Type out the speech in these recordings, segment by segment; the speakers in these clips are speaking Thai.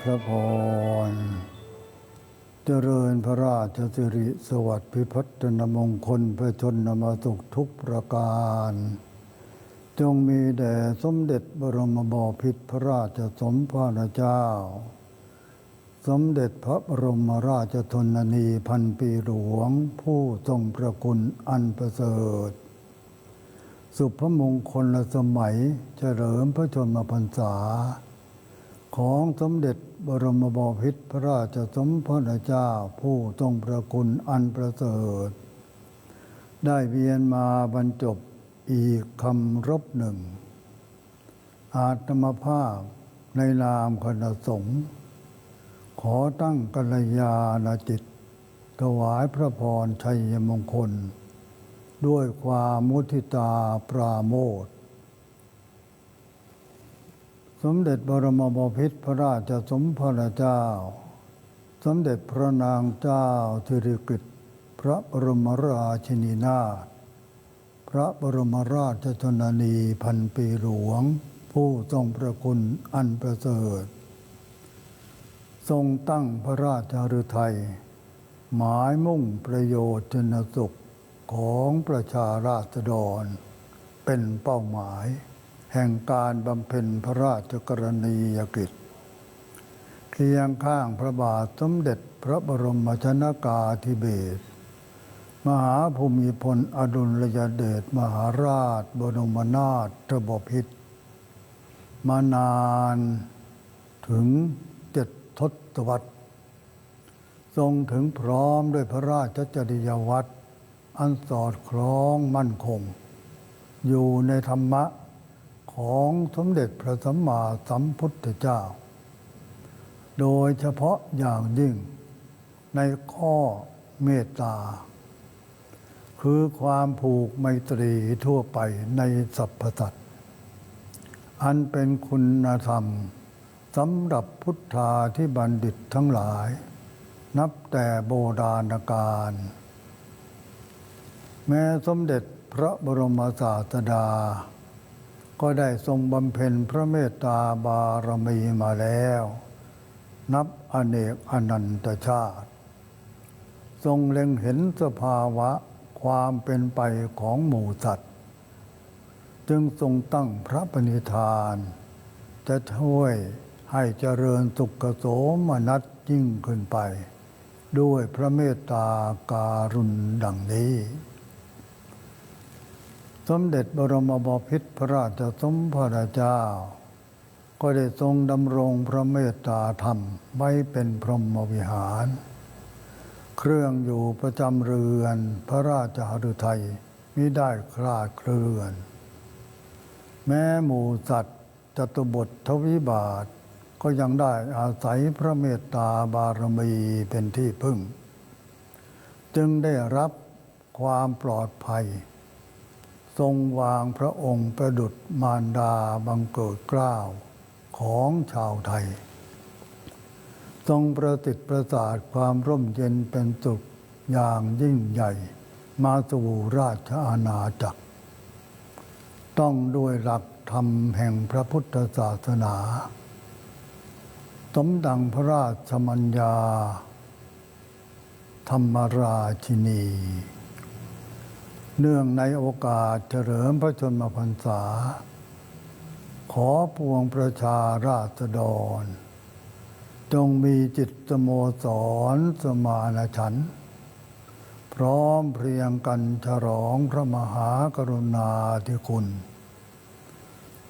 พระพร เจริญพระราชสิริสวัสดิ์พิพัฒนมงคลพระชนมาสุขทุกประการ จงมีแด่สมเด็จบรมบพิตรพระราชสมภารเจ้า สมเด็จพระบรมราชชนนีพันปีหลวง ผู้ทรงพระคุณอันประเสริฐ สุภมงคลสมัยเฉลิมพระชนมพรรษา ของสมเด็จบรมบพิตรพระราชสมภารเจ้าผู้ทรงพระคุณอันประเสริฐ ได้เวียนมาบรรจบอีกคำรบหนึ่ง อาตมภาพในนามคณะสงฆ์ขอตั้งกัลยาณจิต ถวายพระพรชัยมงคล ด้วยความมุทิตาปราโมทย์ สมเด็จบรมบพิตรพระราชสมภารเจ้า สมเด็จพระนางเจ้าธิริกิติ์พระบรมราชินีนาถพระบรมราชชนนีพันปีหลวง ผู้ทรงพระคุณอันประเสริฐ ทรงตั้งพระราชฤทัย หมายมุ่งประโยชน์ชนสุขของประชาราษฎร เป็นเป้าหมาย แห่งการบำเพ็ญพระราชกรณียกิจ เคียงข้างพระบาทสมเด็จพระบรมชนากาธิเบศรมหาภูมิพลอดุลยเดชมหาราชบรมนาถบพิตรมานานถึงเจ็ดทศวรรษ ทรงถึงพร้อมด้วยพระราชจริยวัตรอันสอดคล้องมั่นคง อยู่ในธรรมะ ของสมเด็จพระสัมมาสัมพุทธเจ้า โดยเฉพาะอย่างยิ่งในข้อเมตตา คือความผูกไมตรีทั่วไปในสรรพสัตว์อันเป็นคุณธรรมสำหรับพุทธาที่บัณฑิตทั้งหลาย นับแต่โบราณกาลแม้สมเด็จพระบรมศาสดา ก็ได้ทรงบำเพ็ญพระเมตตาบารมีมาแล้ว นับอเนกอนันตชาติ ทรงเล็งเห็นสภาวะความเป็นไปของหมู่สัตว์ จึงทรงตั้งพระปณิธาน จะช่วยให้เจริญสุขโสมนัสยิ่งขึ้นไป ด้วยพระเมตตาการุณดังนี้ สมเด็จบรมบพิตรพระราชสมภารเจ้า ก็ได้ทรงดำรงพระเมตตาธรรมไว้เป็นพรหมวิหาร เครื่องอยู่ประจำเรือนพระราชหฤทัยมิได้คลาดเคลื่อน แม้หมูสัตว์จตุบททวิบาท ก็ยังได้อาศัยพระเมตตาบารมีเป็นที่พึ่ง จึงได้รับความปลอดภัย ทรงวางพระองค์ประดุจมารดาบังเกิดเกล้าวของชาวไทย ทรงประติดประสาทความร่มเย็นเป็นสุขอย่างยิ่งใหญ่ มาสู่ราชอาณาจักร ต้องด้วยหลักธรรมแห่งพระพุทธศาสนา สมดังพระราชมัญญา ธรรมราชินี เนื่องในโอกาสเฉลิมพระชนมพรรษา ขอปวงประชาราษฎร จงมีจิตสโมสรสมานฉันท์พร้อมเพรียงกันฉลองพระมหากรุณาธิคุณ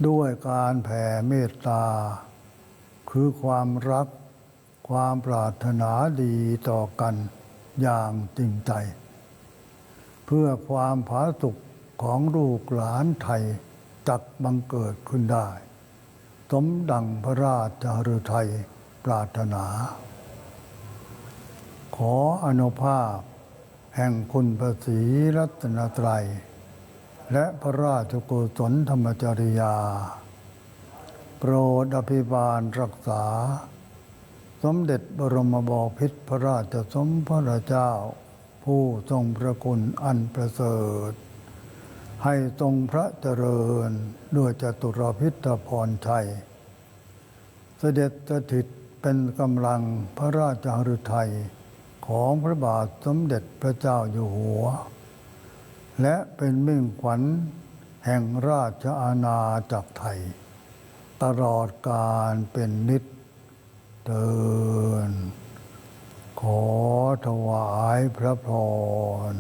ด้วยการแผ่เมตตา คือความรักความปรารถนาดีต่อกันอย่างจริงใจ เพื่อความผาสุกของลูกหลานไทยจักบังเกิดขึ้นได้ สมดังพระราชหฤทัยปรารถนา ขออนุภาพ แห่งคุณพระศรีรัตนตรัย และพระราชกุศลธรรมจริยา โปรดอภิบาลรักษา สมเด็จบรมบพิตรพระราชสมภารเจ้า ผู้ทรงพระคุณอันประเสริฐ ให้ทรงพระเจริญด้วยจตุรพิธพรชัย เสด็จสถิตเป็นกำลังพระราชฤทัยของพระบาทสมเด็จพระเจ้าอยู่หัว และเป็นมิ่งขวัญแห่งราชอาณาจักรไทย ตลอดการเป็นนิจเดิน ขอถวายพระพร